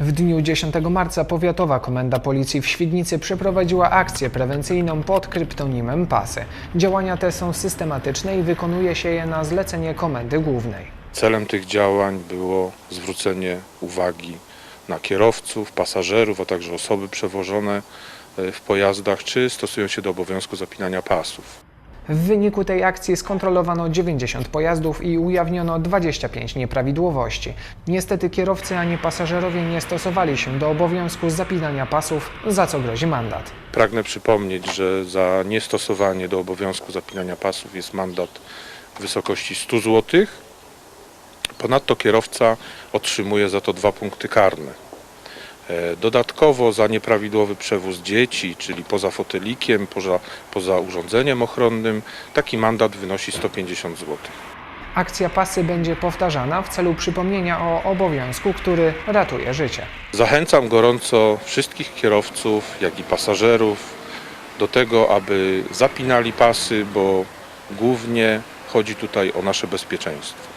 W dniu 10 marca Powiatowa Komenda Policji w Świdnicy przeprowadziła akcję prewencyjną pod kryptonimem PASy. Działania te są systematyczne i wykonuje się je na zlecenie Komendy Głównej. Celem tych działań było zwrócenie uwagi na kierowców, pasażerów, a także osoby przewożone e, w pojazdach, czy stosują się do obowiązku zapinania pasów. W wyniku tej akcji skontrolowano 90 pojazdów i ujawniono 25 nieprawidłowości. Niestety kierowcy ani pasażerowie nie stosowali się do obowiązku zapinania pasów, za co grozi mandat. Pragnę przypomnieć, że za niestosowanie do obowiązku zapinania pasów jest mandat w wysokości 100 zł. Ponadto kierowca otrzymuje za to dwa punkty karne. E, Dodatkowo za nieprawidłowy przewóz dzieci, czyli poza fotelikiem, poza, poza urządzeniem ochronnym, taki mandat wynosi 150 zł. Akcja PASy będzie powtarzana w celu przypomnienia o obowiązku, który ratuje życie. Zachęcam gorąco wszystkich kierowców, jak i pasażerów do tego, aby zapinali pasy, bo głównie chodzi tutaj o nasze bezpieczeństwo.